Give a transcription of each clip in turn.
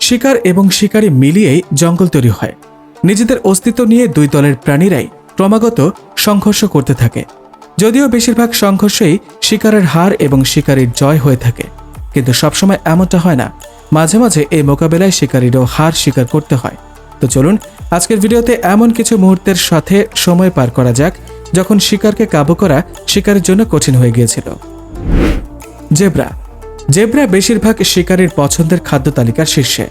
শিকার এবং শিকারী মিলিয়েই জঙ্গল তৈরি হয়। নিজেদের অস্তিত্ব নিয়ে দুই দলের প্রাণীরাই ক্রমাগত সংঘর্ষ করতে থাকে। যদিও বেশিরভাগ সংঘর্ষেই শিকারের হার এবং শিকারীর জয় হয়ে থাকে। কিন্তু সবসময় এমনটা হয় না। মাঝে মাঝে এই মোকাবেলায় শিকারীরও হার স্বীকার করতে হয়। তো চলুন, আজকের ভিডিওতে এমন কিছু মুহূর্তের সাথে সময় পার করা যাক, যখন শিকারকে কাবু করা শিকারের জন্য কঠিন হয়ে গিয়েছিল। জেব্রা জেব্রা বেশিরভাগ শিকারীর পছন্দের খাদ্য তালিকার শীর্ষে।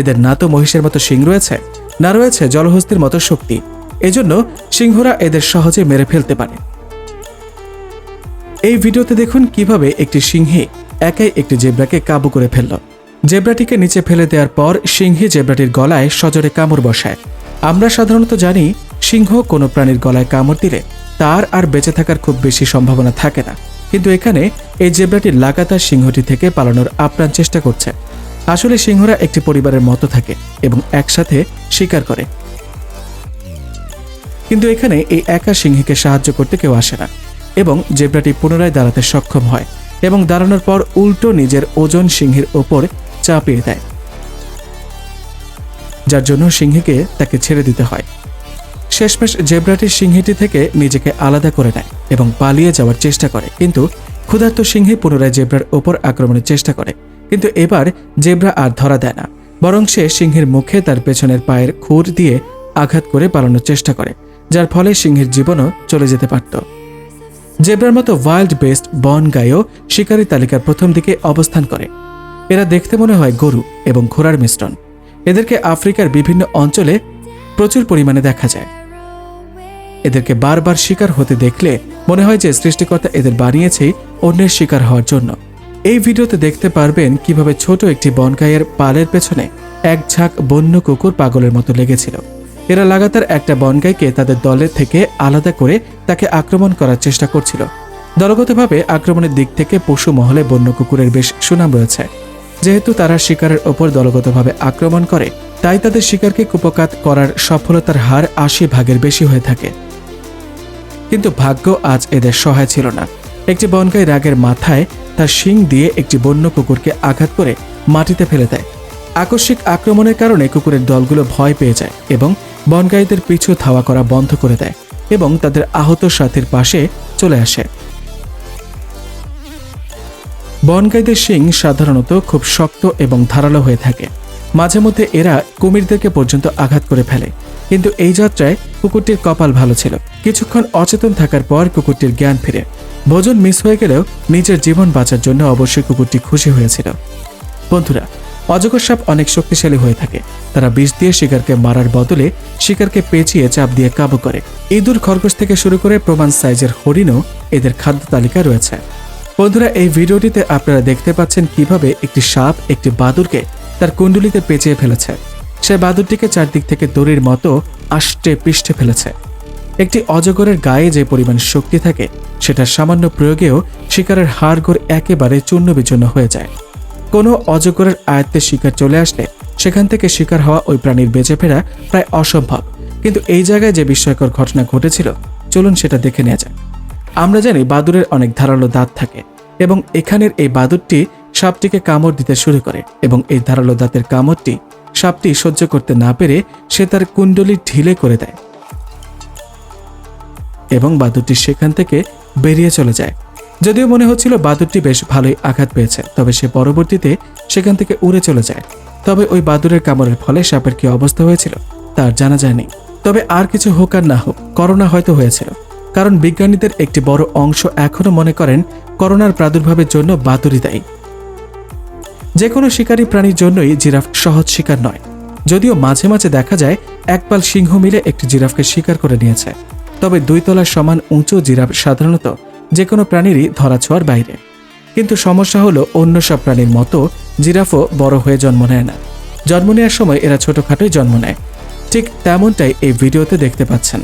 এদের না তো মহিষের মতো শিং রয়েছে, না রয়েছে জলহস্তির মতো শক্তি। এজন্য সিংহরা এদের সহজে মেরে ফেলতে পারে। এই ভিডিওতে দেখুন কীভাবে একটি সিংহে একাই একটি জেব্রাকে কাবু করে ফেলল। জেব্রাটিকে নিচে ফেলে দেওয়ার পর সিংহী জেব্রাটির গলায় সজোরে কামড় বসায়। আমরা সাধারণত জানি, সিংহ কোনো প্রাণীর গলায় কামড় দিলে তার আর বেঁচে থাকার খুব বেশি সম্ভাবনা থাকে না। কিন্তু এখানে এই জেব্রাটি লাগাতার সিংহটি থেকে পালানোর আপ্রাণ চেষ্টা করছে। আসলে সিংহরা একটি পরিবারের মতো থাকে এবং একসাথে শিকার করে। কিন্তু এখানে এই একা সিংহীকে সাহায্য করতে কেউ আসে না এবং জেব্রাটি পুনরায় দাঁড়াতে সক্ষম হয় এবং দাঁড়ানোর পর উল্টো নিজের ওজন সিংহের ওপর চাপিয়ে দেয়, যার জন্য সিংহীকে তাকে ছেড়ে দিতে হয়। শেষমেশ জেব্রাটি সিংহীটি থেকে নিজেকে আলাদা করে নেয় এবং পালিয়ে যাওয়ার চেষ্টা করে। কিন্তু ক্ষুধার্ত সিংহী পুনরায় জেব্রার ওপর আক্রমণের চেষ্টা করে। কিন্তু এবার জেব্রা আর ধরা দেয় না। বরং সে সিংহের মুখে তার পেছনের পায়ের খুর দিয়ে আঘাত করে পালানোর চেষ্টা করে, যার ফলে সিংহের জীবনও চলে যেতে পারত। জেব্রার মতো ওয়াইল্ড বেস্ট বন গায়েও শিকারী তালিকার প্রথম দিকে অবস্থান করে। এরা দেখতে মনে হয় গরু এবং ঘোড়ার মিশ্রণ। এদেরকে আফ্রিকার বিভিন্ন অঞ্চলে প্রচুর পরিমাণে দেখা যায়। এদেরকে বারবার শিকার হতে দেখলে মনে হয় যে সৃষ্টিকর্তা এদের বানিয়েছেই অন্যের শিকার হওয়ার জন্য। এই ভিডিওতে দেখতে পারবেন কীভাবে ছোট একটি বনকাইয়ের পালের পেছনে এক ঝাঁক বন্য কুকুর পাগলের মতো লেগেছিল। এরা লাগাতার একটা বনগাইকে তাদের দলের থেকে আলাদা করে তাকে আক্রমণ করার চেষ্টা করছিল। দলগতভাবে আক্রমণের দিক থেকে পশু মহলে বন্য কুকুরের বেশ সুনাম রয়েছে। যেহেতু তারা শিকারের ওপর দলগতভাবে আক্রমণ করে, তাই তাদের শিকারকে কুপকাত করার সফলতার হার আশি ভাগের বেশি হয়ে থাকে। কিন্তু ভাগ্য আজ এদের সহায় ছিল না। একটি বনগাই রাগের মাথায় তার শিং দিয়ে একটি বন্য কুকুরকে আঘাত করে মাটিতে ফেলে দেয়। আকস্মিক আক্রমণের কারণে কুকুরের দলগুলো ভয় পেয়ে যায় এবং বনগাইদের পিছু ধাওয়া করা বন্ধ করে দেয় এবং তাদের আহত সাথীর পাশে চলে আসে। বনগাইদের শিং সাধারণত খুব শক্ত এবং ধারালো হয়ে থাকে। মাঝে মধ্যে এরা কুমিরদেরকে পর্যন্ত আঘাত করে ফেলে। কিন্তু এই যাত্রায় কুকুরটির কপাল ভালো ছিল। কিছুক্ষণ অচেতন থাকার পর কুকুরটির জ্ঞান ফিরে। ভোজন মিস হয়ে গেলেও নিজের জীবন বাঁচার জন্য অবশ্যই কুকুরটি খুশি হয়েছিল। বন্ধুরা, অজগর সাপ অনেক শক্তিশালী হয়ে থাকে। তারা বিষ দিয়ে শিকারকে মারার বদলে শিকারকে পেঁচিয়ে চাপ দিয়ে কাবু করে। ইঁদুর খরগোশ থেকে শুরু করে প্রমাণ সাইজের হরিণও এদের খাদ্য তালিকা রয়েছে। বন্ধুরা, এই ভিডিওটিতে আপনারা দেখতে পাচ্ছেন কীভাবে একটি সাপ একটি বাদুরকে তার কুণ্ডলিতে পেঁচিয়ে ফেলেছে। সে বাদুরটিকে চারদিক থেকে দড়ির মতো আষ্টে পৃষ্ঠে ফেলেছে। একটি অজগরের গায়ে যে পরিমাণ শক্তি থাকে সেটা সামান্য প্রয়োগেও শিকারের হাড়গোড় একেবারে চূর্ণ বিচূর্ণ হয়ে যায়। কোনো অজগরের আয়ত্তে শিকার চলে আসলে সেখান থেকে শিকার হওয়া ওই প্রাণীর বেঁচে ফেরা প্রায় অসম্ভব। কিন্তু এই জায়গায় যে বিস্ময়কর ঘটনা ঘটেছিল, চলুন সেটা দেখে নেওয়া যাক। আমরা জানি বাদুরের অনেক ধারালো দাঁত থাকে এবং এখানের এই বাদুরটি সাপটিকে কামড় দিতে শুরু করে এবং এই ধারালো দাঁতের কামড়টি সাপটি সহ্য করতে না পেরে সে তার কুণ্ডলি ঢিলে করে দেয় এবং বাদুরটি সেখান থেকে বেরিয়ে চলে যায়। যদিও মনে হচ্ছিল বাদুরটি বেশ ভালোই আঘাত পেয়েছে, তবে সে পরবর্তীতে সেখান থেকে উড়ে চলে যায়। তবে ওই বাদুরের কামড়ের ফলে সাপের কি অবস্থা হয়েছিল তার জানা যায়নি তবে আর কিছু হোক আর না হোক, করোনা হয়তো হয়েছিল। কারণ বিজ্ঞানীদের একটি বড় অংশ এখনও মনে করেন, করোনার প্রাদুর্ভাবের জন্য বাদুরি দায়ী। যে কোনো শিকারী প্রাণীর জন্যই জিরাফ সহজ শিকার নয়। যদিও মাঝে মাঝে দেখা যায় একপাল সিংহ মিলে একটি জিরাফকে শিকার করে নিয়েছে। তবে দুই তলার সমান উঁচু জিরাফ সাধারণত যে কোনো প্রাণীরই ধরাছোঁয়ার বাইরে। কিন্তু সমস্যা হলো অন্য সব প্রাণীর মতো জিরাফও বড় হয়ে জন্ম নেয় না। জন্ম নেওয়ার সময় এরা ছোটখাটোই জন্ম নেয়। ঠিক তেমনটাই এই ভিডিওতে দেখতে পাচ্ছেন।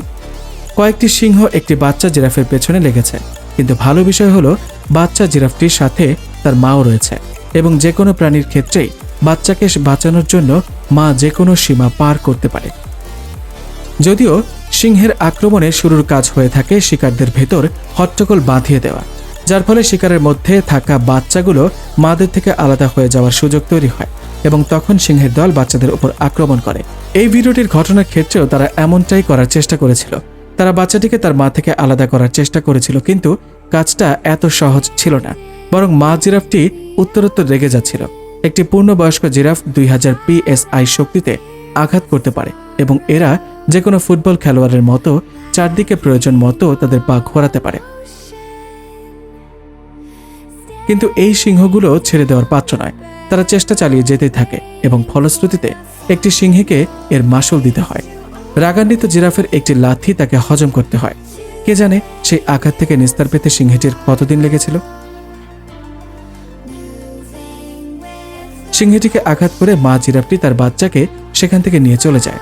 কয়েকটি সিংহ একটি বাচ্চা জিরাফের পেছনে লেগেছে। কিন্তু ভালো বিষয় হলো, বাচ্চা জিরাফটির সাথে তার মাও রয়েছে। এবং যে কোনো প্রাণীর ক্ষেত্রেই বাচ্চাকে বাঁচানোর জন্য মা যে কোনো সীমা পার করতে পারে। যদিও সিংহের আক্রমণে শুরুর কাজ হয়ে থাকে শিকারদের ভেতর হট্টগোল বাঁধিয়ে দেওয়া, যার ফলে শিকারের মধ্যে থাকা বাচ্চাগুলো মাদের থেকে আলাদা হয়ে যাওয়ার সুযোগ তৈরি হয় এবং তখন সিংহের দল বাচ্চাদের উপর আক্রমণ করে। এই ভিডিওটির ঘটনার ক্ষেত্রেও তারা এমনটাই করার চেষ্টা করেছিল। তারা বাচ্চাটিকে তার মা থেকে আলাদা করার চেষ্টা করেছিল, কিন্তু কাজটা এত সহজ ছিল না। বরং মা জিরাফটি উত্তরোত্তর রেগে যাচ্ছিল। একটি পূর্ণবয়স্ক জিরাফ দুই হাজার পিএসআই শক্তিতে আঘাত করতে পারে এবং এরা যে কোনো ফুটবল খেলোয়াড়ের মতো চারদিকে প্রয়োজন মতো তাদের পা ঘোরাতে পারে। কিন্তু এই সিংহগুলো ছেড়ে দেওয়ার পাত্র নয়। তারা চেষ্টা চালিয়ে যেতেই থাকে এবং ফলশ্রুতিতে একটি সিংহীকে এর মাসুল দিতে হয়। রাগান্বিত জিরাফের একটি লাথি তাকে হজম করতে হয়। কে জানে সেই আঘাত থেকে নিস্তার পেতে সিংহীটির কতদিন লেগেছিল? সিংহীটিকে আঘাত করে মা জিরাফটি তার বাচ্চাকে সেখান থেকে নিয়ে চলে যায়।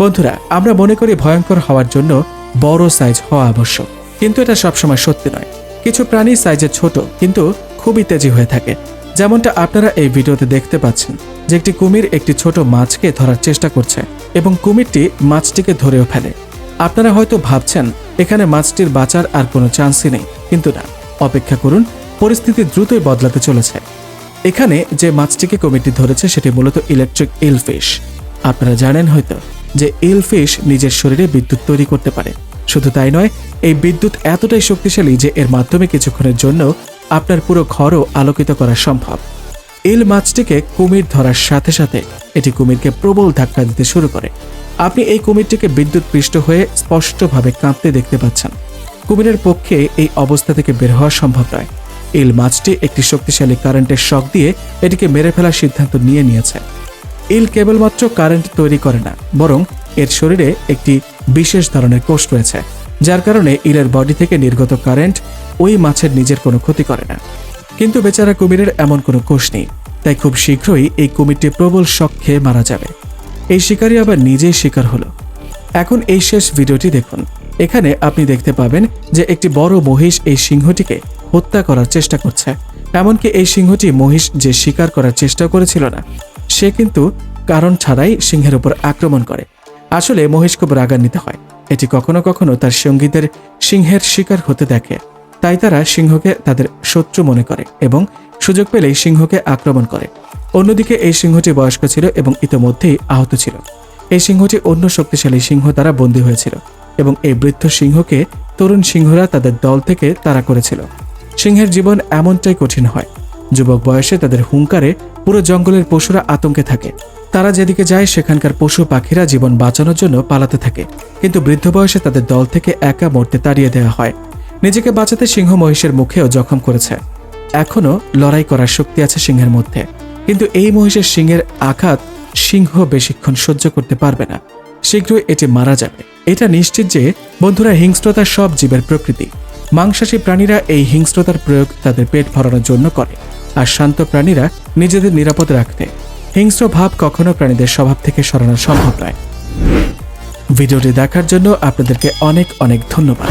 বন্ধুরা, আমরা মনে করি ভয়ঙ্কর হওয়ার জন্য বড় সাইজ হওয়া আবশ্যক। কিন্তু এটা সবসময় সত্যি নয়। কিছু প্রাণী সাইজে ছোট, কিন্তু খুবই তেজি হয়ে থাকে। যেমনটা আপনারা এই ভিডিওতে দেখতে পাচ্ছেন যে একটি কুমির একটি ছোট মাছকে ধরার চেষ্টা করছে এবং কুমিরটি মাছটিকে ধরেও ফেলে। আপনারা হয়তো ভাবছেন, এখানে মাছটির বাঁচার আর কোনো চান্সই নেই। কিন্তু না, অপেক্ষা করুন, পরিস্থিতি দ্রুতই বদলাতে চলেছে। এখানে যে মাছটিকে কমিটি ধরেছে সেটি মূলত ইলেকট্রিক ইলফিশ আপনারা জানেন হয়তো যে ইলফিশ নিজের শরীরে বিদ্যুৎ তৈরি করতে পারে। শুধু তাই নয়, এই বিদ্যুৎ এতটাই শক্তিশালী যে এর মাধ্যমে কিছুক্ষণের জন্য আপনার পুরো ঘরও আলোকিত করা সম্ভব। ইল মাছটিকে কুমির ধরার সাথে সাথে এটি কুমিরকে প্রবল ধাক্কা দিতে শুরু করে। আপনি এই কুমিরটিকে বিদ্যুৎ পৃষ্ঠ হয়ে স্পষ্টভাবে কাঁপতে দেখতে পাচ্ছেন। কুমিরের পক্ষে এই অবস্থা থেকে বের হওয়া সম্ভব নয়। ইল মাছটি একটি শক্তিশালী কারেন্টের শক দিয়ে এটিকে মেরে ফেলার সিদ্ধান্ত নিয়ে নিয়েছে। ইল কেবলমাত্র কারেন্ট তৈরি করে না, বরং এর শরীরে একটি বিশেষ ধরনের কোষ রয়েছে, যার কারণে ইলের বডি থেকে নির্গত কারেন্ট ওই মাছের নিজের কোনো ক্ষতি করে না। কিন্তু বেচারা কুমিরের এমন কোনো কোষ নেই, তাই খুব শীঘ্রই এই কুমিরটি প্রবল শক খেয়ে মারা যাবে। এই শিকারী আবার নিজেই শিকার হলো। এখন এই শেষ ভিডিওটি দেখুন। এখানে আপনি দেখতে পাবেন যে একটি বড় মহিষ এই সিংহটিকে হত্যা করার চেষ্টা করছে। এমনকি এই সিংহটি মহিষ যে শিকার করার চেষ্টা করেছিল না, সে কিন্তু কারণ ছাড়াই সিংহের উপর আক্রমণ করে। আসলে মহিষ খুব রাগান্বিত হয়। এটি কখনো কখনো তার সঙ্গীদের সিংহের শিকার হতে দেখে। তাই তারা সিংহকে তাদের শত্রু মনে করে এবং সুযোগ পেলেই সিংহকে আক্রমণ করে। অন্যদিকে এই সিংহটি বয়স্ক ছিল এবং ইতোমধ্যেই আহত ছিল। এই সিংহটি অন্য শক্তিশালী সিংহ দ্বারা বন্দী হয়েছিল এবং এই বৃদ্ধ সিংহকে তরুণ সিংহরা তাদের দল থেকে তাড়া করেছিল। সিংহের জীবন এমনটাই কঠিন হয়। যুবক বয়সে তাদের হুঙ্কারে পুরো জঙ্গলের পশুরা আতঙ্কে থাকে। তারা যেদিকে যায়, সেখানকার পশু পাখিরা জীবন বাঁচানোর জন্য পালাতে থাকে। কিন্তু বৃদ্ধ বয়সে তাদের দল থেকে একা মরতে তাড়িয়ে দেওয়া হয়। নিজেকে বাঁচাতে সিংহ মহিষের মুখেও জখম করেছে। এখনও লড়াই করার শক্তি আছে সিংহের মধ্যে। কিন্তু এই মহিষের সিংহের আঘাত সিংহ বেশিক্ষণ সহ্য করতে পারবে না। শীঘ্রই এটি মারা যাবে। এটা নিশ্চিত যে বন্ধুরা হিংস্রতা সব জীবের প্রকৃতি। মাংসাশী প্রাণীরা এই হিংস্রতার প্রয়োগ তাদের পেট ভরানোর জন্য করে, আর শান্ত প্রাণীরা নিজেদের নিরাপদ রাখতে। হিংস্র ভাব কখনো প্রাণীদের স্বভাব থেকে সরানো সম্ভব নয়। ভিডিওটি দেখার জন্য আপনাদেরকে অনেক অনেক ধন্যবাদ।